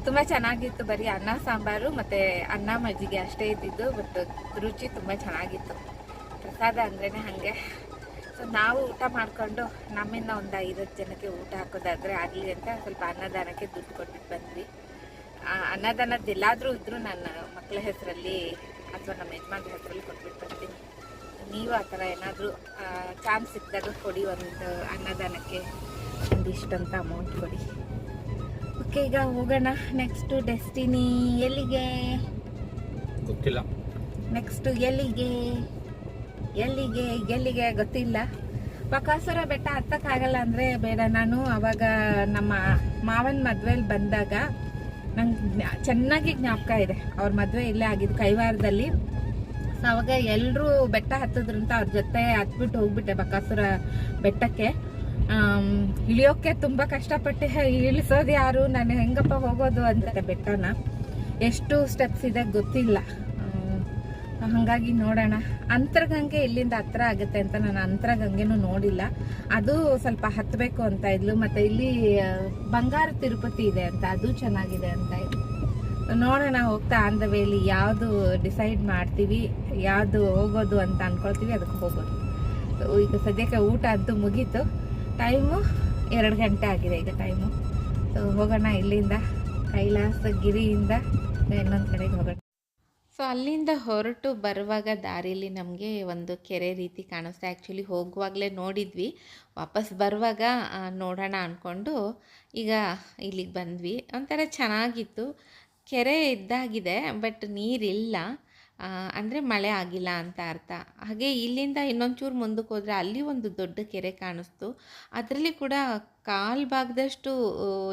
ತುಂಬ ಚೆನ್ನಾಗಿತ್ತು ಬರೀ ಅನ್ನ ಸಾಂಬಾರು ಮತ್ತು ಅನ್ನ ಮಜ್ಜಿಗೆ ಅಷ್ಟೇ ಇದ್ದಿದ್ದು ಬಟ್ ರುಚಿ ತುಂಬ ಚೆನ್ನಾಗಿತ್ತು. ಪ್ರಸಾದ ಅಂದ್ರೇ ಹಾಗೆ. ಸೊ ನಾವು ಊಟ ಮಾಡಿಕೊಂಡು ನಮ್ಮಿಂದ ಒಂದು ಐವತ್ತು ಜನಕ್ಕೆ ಊಟ ಹಾಕೋದಾದರೆ ಆಗಲಿ ಅಂತ ಸ್ವಲ್ಪ ಅನ್ನದಾನಕ್ಕೆ ದುಡ್ಡು ಕೊಟ್ಬಿಟ್ಟು ಬಂದ್ವಿ. ಎಲ್ಲಾದರೂ ಇದ್ದರೂ ನನ್ನ ಮಕ್ಕಳ ಹೆಸರಲ್ಲಿ ಅಥವಾ ನಮ್ಮ ಯಜಮಾನ್ರ ಹೆಸರಲ್ಲಿ ಕೊಟ್ಬಿಟ್ಟು ಬರ್ತೀನಿ. ನೀವು ಆ ಥರ ಏನಾದರೂ ಚಾನ್ಸ್ ಸಿಕ್ಕಿದಾಗ ಕೊಡಿ ಒಂದು ಅನ್ನದಾನಕ್ಕೆ ಒಂದಿಷ್ಟಂತ ಅಮೌಂಟ್ ಕೊಡಿ. ಓಕೆ ಈಗ ಹೋಗೋಣ. ನೆಕ್ಸ್ಟ್ ಡೆಸ್ಟಿನಿ ಎಲ್ಲಿಗೆ? ಗೊತ್ತಿಲ್ಲ. ನೆಕ್ಸ್ಟ್ ಎಲ್ಲಿಗೆ? ಎಲ್ಲಿಗೆ? ಎಲ್ಲಿಗೆ ಗೊತ್ತಿಲ್ಲ. ಬಕಾಸುರ ಬೆಟ್ಟ ಹತ್ತಕ್ಕಾಗಲ್ಲ ಅಂದರೆ ಬೇಡ. ನಾನು ಅವಾಗ ನಮ್ಮ ಮಾವನ ಮದ್ವೆಲಿ ಬಂದಾಗ ನಂಗೆ ಚೆನ್ನಾಗಿ ಜ್ಞಾಪಕ ಇದೆ. ಅವ್ರ ಮದುವೆ ಇಲ್ಲೇ ಆಗಿದ್ದು ಕೈವಾರದಲ್ಲಿ. ಸೊ ಅವಾಗ ಎಲ್ಲರೂ ಬೆಟ್ಟ ಹತ್ತಿದ್ರಂತ ಅವ್ರ ಜೊತೆ ಹತ್ಬಿಟ್ಟು ಹೋಗ್ಬಿಟ್ಟೆ ಬಕಾಸುರ ಬೆಟ್ಟಕ್ಕೆ. ಆಮ್, ಇಳಿಯೋಕೆ ತುಂಬ ಕಷ್ಟಪಟ್ಟೆ ಇಳಿಸೋದು ಯಾರು? ನಾನು ಹೆಂಗಪ್ಪ ಹೋಗೋದು ಅಂತ ಬೆಟ್ಟನ? ಎಷ್ಟು ಸ್ಟೆಪ್ಸ್ ಇದೆ ಗೊತ್ತಿಲ್ಲ. ಹಂಗಾಗಿ ನೋಡೋಣ. ಅಂತರಗಂಗೆ ಇಲ್ಲಿಂದ ಹತ್ರ ಆಗುತ್ತೆ ಅಂತ ನಾನು ಅಂತರಗಂಗೆನೂ ನೋಡಿಲ್ಲ. ಅದು ಸ್ವಲ್ಪ ಹತ್ತಬೇಕು ಅಂತ ಇದ್ಲು. ಮತ್ತೆ ಇಲ್ಲಿ ಬಂಗಾರ ತಿರುಪತಿ ಇದೆ ಅಂತ ಅದು ಚೆನ್ನಾಗಿದೆ ಅಂತ ಇದ್ಲು. ನೋಡೋಣ ಹೋಗ್ತಾ ಆನ್ ವೇಲಿ ಯಾವುದು ಡಿಸೈಡ್ ಮಾಡ್ತೀವಿ ಯಾವುದು ಹೋಗೋದು ಅಂತ ಅನ್ಕೊಳ್ತೀವಿ ಅದಕ್ಕೆ ಹೋಗೋದು. ಈಗ ಸದ್ಯಕ್ಕೆ ಊಟ ಅಂತೂ ಮುಗೀತು. ಟೈಮು ಎರಡು ಗಂಟೆ ಆಗಿದೆ ಈಗ ಟೈಮು ಸೊ ಹೋಗೋಣ ಇಲ್ಲಿಂದ ಕೈಲಾಸ ಗಿರಿಯಿಂದ ಇನ್ನೊಂದು ಕಡೆಗೆ ಹೋಗೋಣ. ಸೊ ಅಲ್ಲಿಂದ ಹೊರಟು ಬರುವಾಗ ದಾರಿಲಿ ನಮಗೆ ಒಂದು ಕೆರೆ ರೀತಿ ಕಾಣಿಸ್ತಾ ಆ್ಯಕ್ಚುಲಿ ಹೋಗುವಾಗಲೇ ನೋಡಿದ್ವಿ. ವಾಪಸ್ ಬರುವಾಗ ನೋಡೋಣ ಅಂದ್ಕೊಂಡು ಈಗ ಇಲ್ಲಿಗೆ ಬಂದ್ವಿ. ಒಂಥರ ಚೆನ್ನಾಗಿತ್ತು. ಕೆರೆ ಇದ್ದಾಗಿದೆ ಬಟ್ ನೀರಿಲ್ಲ. ಅಂದರೆ ಮಳೆ ಆಗಿಲ್ಲ ಅಂತ ಅರ್ಥ. ಹಾಗೆ ಇಲ್ಲಿಂದ ಇನ್ನೊಂಚೂರು ಮುಂದಕ್ಕೆ ಹೋದರೆ ಅಲ್ಲಿ ಒಂದು ದೊಡ್ಡ ಕೆರೆ ಕಾಣಿಸ್ತು. ಅದರಲ್ಲಿ ಕೂಡ ಕಾಲು ಭಾಗದಷ್ಟು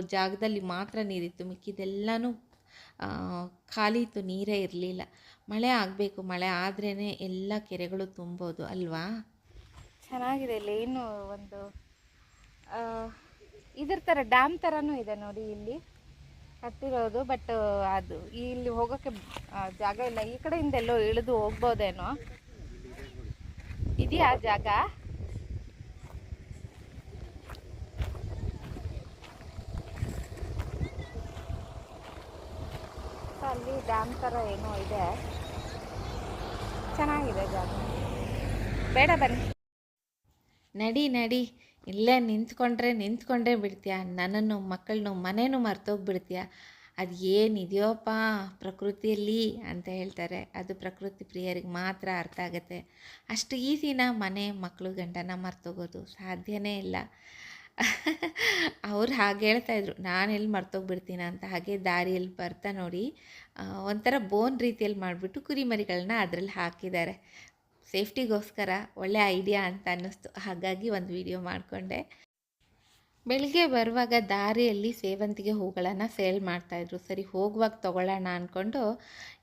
ಜಾಗದಲ್ಲಿ ಮಾತ್ರ ನೀರಿತ್ತು. ಮಿಕ್ಕಿದೆಲ್ಲನೂ ಆ, ಖಾಲಿ ಇತ್ತು ನೀರೇ ಇರಲಿಲ್ಲ. ಮಳೆ ಆಗಬೇಕು ಮಳೆ ಆದ್ರೇ ಎಲ್ಲ ಕೆರೆಗಳು ತುಂಬೋದು ಅಲ್ವಾ? ಚೆನ್ನಾಗಿದೆ ಲೇನು ಒಂದು ಇದ್ರ ಥರ ಡ್ಯಾಮ್ ಥರನೂ ಇದೆ ನೋಡಿ ಇಲ್ಲಿ. ಹತ್ತಿರೋದು ಬಟ್ ಅದು ಇಲ್ಲಿ ಹೋಗೋಕ್ಕೆ ಜಾಗ ಇಲ್ಲ. ಈ ಕಡೆಯಿಂದ ಎಲ್ಲೋ ಇಳಿದು ಹೋಗ್ಬೋದೇನೋ? ಇದೆಯಾ ಜಾಗ? ಅಲ್ಲಿ ಡ್ಯಾಮ್ ಥರ ಏನೋ ಇದೆ. ಚೆನ್ನಾಗಿದೆ ಜಾಗ. ಬೇಡ ಬನ್ನಿ. ನಡಿ ನಡಿ. ಇಲ್ಲೇ ನಿಂತ್ಕೊಂಡ್ರೆ ನಿಂತ್ಕೊಂಡೇ ಬಿಡ್ತೀಯ, ನನ್ನನ್ನು, ಮಕ್ಕಳನ್ನು ಮನೇನು ಮರ್ತೋಗ್ಬಿಡ್ತೀಯ, ಅದು ಏನಿದೆಯೋಪ್ಪ ಪ್ರಕೃತಿಯಲ್ಲಿ ಅಂತ ಹೇಳ್ತಾರೆ. ಅದು ಪ್ರಕೃತಿ ಪ್ರಿಯರಿಗೆ ಮಾತ್ರ ಅರ್ಥ ಆಗುತ್ತೆ. ಅಷ್ಟು ಈಸಿನ ಮನೆ, ಮಕ್ಕಳು ಗಂಡನ ಮರ್ತೋಗೋದು? ಸಾಧ್ಯನೇ ಇಲ್ಲ. ಅವ್ರು ಹಾಗೆ ಹೇಳ್ತಾಯಿದ್ರು ನಾನು ಎಲ್ಲಿ ಮರ್ತೋಗ್ಬಿಡ್ತೀನ ಅಂತ? ಹಾಗೆ ದಾರಿಯಲ್ಲಿ ಬರ್ತಾ ನೋಡಿ ಒಂಥರ ಬೋನ್ ರೀತಿಯಲ್ಲಿ ಮಾಡಿಬಿಟ್ಟು ಕುರಿಮರಿಗಳನ್ನ ಅದರಲ್ಲಿ ಹಾಕಿದ್ದಾರೆ. ಸೇಫ್ಟಿಗೋಸ್ಕರ ಒಳ್ಳೆ ಐಡಿಯಾ ಅಂತ ಅನ್ನಿಸ್ತು. ಹಾಗಾಗಿ ಒಂದು ವಿಡಿಯೋ ಮಾಡಿಕೊಂಡೆ. ಬೆಳಿಗ್ಗೆ ಬರುವಾಗ ದಾರಿಯಲ್ಲಿ ಸೇವಂತಿಗೆ ಹೂಗಳನ್ನು ಸೇಲ್ ಮಾಡ್ತಾಯಿದ್ರು ಸರಿ, ಹೋಗುವಾಗ ತೊಗೊಳ್ಳೋಣ ಅಂದ್ಕೊಂಡು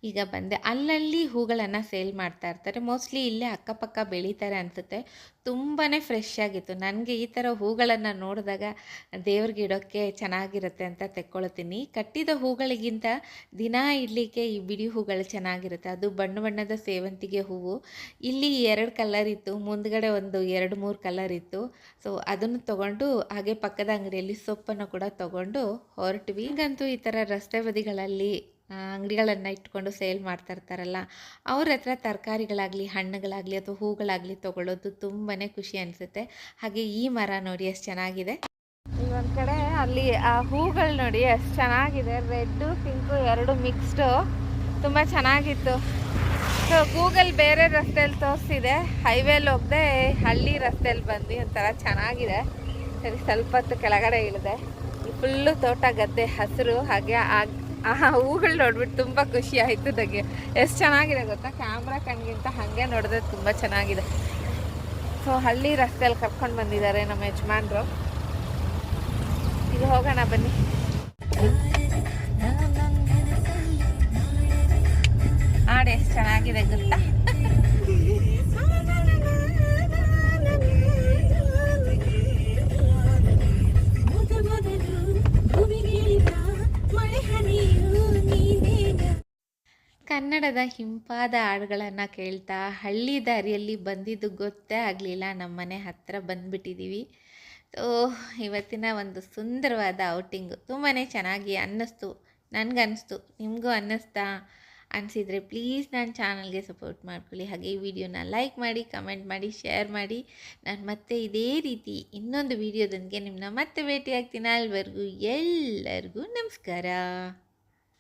ಈಗ ಬಂದೆ. ಅಲ್ಲಲ್ಲಿ ಹೂಗಳನ್ನು ಸೇಲ್ ಮಾಡ್ತಾ ಇರ್ತಾರೆ. ಮೋಸ್ಟ್ಲಿ ಇಲ್ಲೇ ಅಕ್ಕಪಕ್ಕ ಬೆಳೀತಾರೆ ಅನಿಸುತ್ತೆ. ತುಂಬಾ ಫ್ರೆಶ್ ಆಗಿತ್ತು. ನನಗೆ ಈ ಥರ ಹೂಗಳನ್ನು ನೋಡಿದಾಗ ದೇವ್ರಿಗೆ ಇಡೋಕ್ಕೆ ಚೆನ್ನಾಗಿರುತ್ತೆ ಅಂತ ತೆಕ್ಕೊಳ್ತೀನಿ. ಕಟ್ಟಿದ ಹೂಗಳಿಗಿಂತ ದಿನ ಇಡಲಿಕ್ಕೆ ಈ ಬಿಡಿ ಹೂಗಳು ಚೆನ್ನಾಗಿರುತ್ತೆ. ಅದು ಬಣ್ಣ ಬಣ್ಣದ ಸೇವಂತಿಗೆ ಹೂವು. ಇಲ್ಲಿ ಎರಡು ಕಲರ್ ಇತ್ತು. ಮುಂದ್ಗಡೆ ಒಂದು ಎರಡು ಮೂರು ಕಲರ್ ಇತ್ತು. ಸೊ ಅದನ್ನು ತೊಗೊಂಡು ಹಾಗೆ ಪಕ್ಕದ ಅಂಗಡಿಯಲ್ಲಿ ಸೊಪ್ಪನ್ನು ಕೂಡ ತೊಗೊಂಡು ಹೊರಟ್ವಿ. ಈಗಂತೂ ಈ ಥರ ರಸ್ತೆ ಬದಿಗಳಲ್ಲಿ ಅಂಗಡಿಗಳನ್ನು ಇಟ್ಕೊಂಡು ಸೇಲ್ ಮಾಡ್ತಾ ಇರ್ತಾರಲ್ಲ, ಅವ್ರ ಹತ್ರ ತರಕಾರಿಗಳಾಗಲಿ, ಹಣ್ಣುಗಳಾಗಲಿ ಅಥವಾ ಹೂಗಳಾಗಲಿ ತೊಗೊಳ್ಳೋದು ತುಂಬಾ ಖುಷಿ ಅನಿಸುತ್ತೆ. ಹಾಗೆ ಈ ಮರ ನೋಡಿ ಎಷ್ಟು ಚೆನ್ನಾಗಿದೆ. ಒಂದು ಕಡೆ ಅಲ್ಲಿ ಆ ಹೂಗಳು ನೋಡಿ ಎಷ್ಟು ಚೆನ್ನಾಗಿದೆ. ರೆಡ್ಡು ಪಿಂಕು ಎರಡು ಮಿಕ್ಸ್ಡು ತುಂಬ ಚೆನ್ನಾಗಿತ್ತು. ಸೊ ಗೂಗಲ್ ಬೇರೆ ರಸ್ತೆಯಲ್ಲಿ ತೋರಿಸಿದೆ. ಹೈವೇಲಿ ಹೋಗದೆ ಹಳ್ಳಿ ರಸ್ತೆಯಲ್ಲಿ ಬಂದು ಒಂಥರ ಚೆನ್ನಾಗಿದೆ. ಸರಿ, ಸ್ವಲ್ಪ ಹೊತ್ತು ಕೆಳಗಡೆ ಇಳಿದೆ. ಫುಲ್ಲು ತೋಟ ಗದ್ದೆ, ಹಸಿರು, ಹಾಗೆ ಆ ಆ ಹೂಗಳು ನೋಡ್ಬಿಟ್ಟು ತುಂಬ ಖುಷಿ ಆಯಿತು ನನಗೆ ಎಷ್ಟು ಚೆನ್ನಾಗಿದೆ ಗೊತ್ತಾ? ಕ್ಯಾಮ್ರಾ ಕಣ್ಗಿಂತ ಹಾಗೆ ನೋಡಿದ್ರೆ ತುಂಬ ಚೆನ್ನಾಗಿದೆ. ಸೊ ಹಳ್ಳಿ ರಸ್ತೆಯಲ್ಲಿ ಕರ್ಕೊಂಡು ಬಂದಿದ್ದಾರೆ ನಮ್ಮ ಯಜಮಾನ್ರು. ಇದು ಹೋಗೋಣ ಬನ್ನಿ. ಆಡೆ, ಎಷ್ಟು ಚೆನ್ನಾಗಿದೆ ಗೊತ್ತಾ? ಕನ್ನಡದ ಹಿಂಪಾದ ಹಾಡುಗಳನ್ನು ಕೇಳ್ತಾ ಹಳ್ಳಿ ದಾರಿಯಲ್ಲಿ ಬಂದಿದ್ದು ಗೊತ್ತೇ ಆಗಲಿಲ್ಲ. ನಮ್ಮನೆ ಹತ್ತಿರ ಬಂದುಬಿಟ್ಟಿದ್ದೀವಿ ಸೊ ಇವತ್ತಿನ ಒಂದು ಸುಂದರವಾದ ಔಟಿಂಗು ತುಂಬಾ ಚೆನ್ನಾಗಿ ಅನ್ನಿಸ್ತು. ನನಗನ್ನಿಸ್ತು ನಿಮಗೂ ಅನ್ನಿಸ್ತಾ ಅನಿಸಿದರೆ ಪ್ಲೀಸ್ ನನ್ನ ಚಾನಲ್ಗೆ ಸಪೋರ್ಟ್ ಮಾಡ್ಕೊಳ್ಳಿ. ಹಾಗೆ ಈ ವಿಡಿಯೋನ ಲೈಕ್ ಮಾಡಿ ಕಮೆಂಟ್ ಮಾಡಿ ಶೇರ್ ಮಾಡಿ. ನಾನು ಮತ್ತೆ ಇದೇ ರೀತಿ ಇನ್ನೊಂದು ವಿಡಿಯೋದೊಂದಿಗೆ ನಿಮ್ಮನ್ನ ಮತ್ತೆ ಭೇಟಿಯಾಗ್ತೀನಿ. ಅಲ್ಲಿವರೆಗೂ ಎಲ್ಲರಿಗೂ ನಮಸ್ಕಾರ.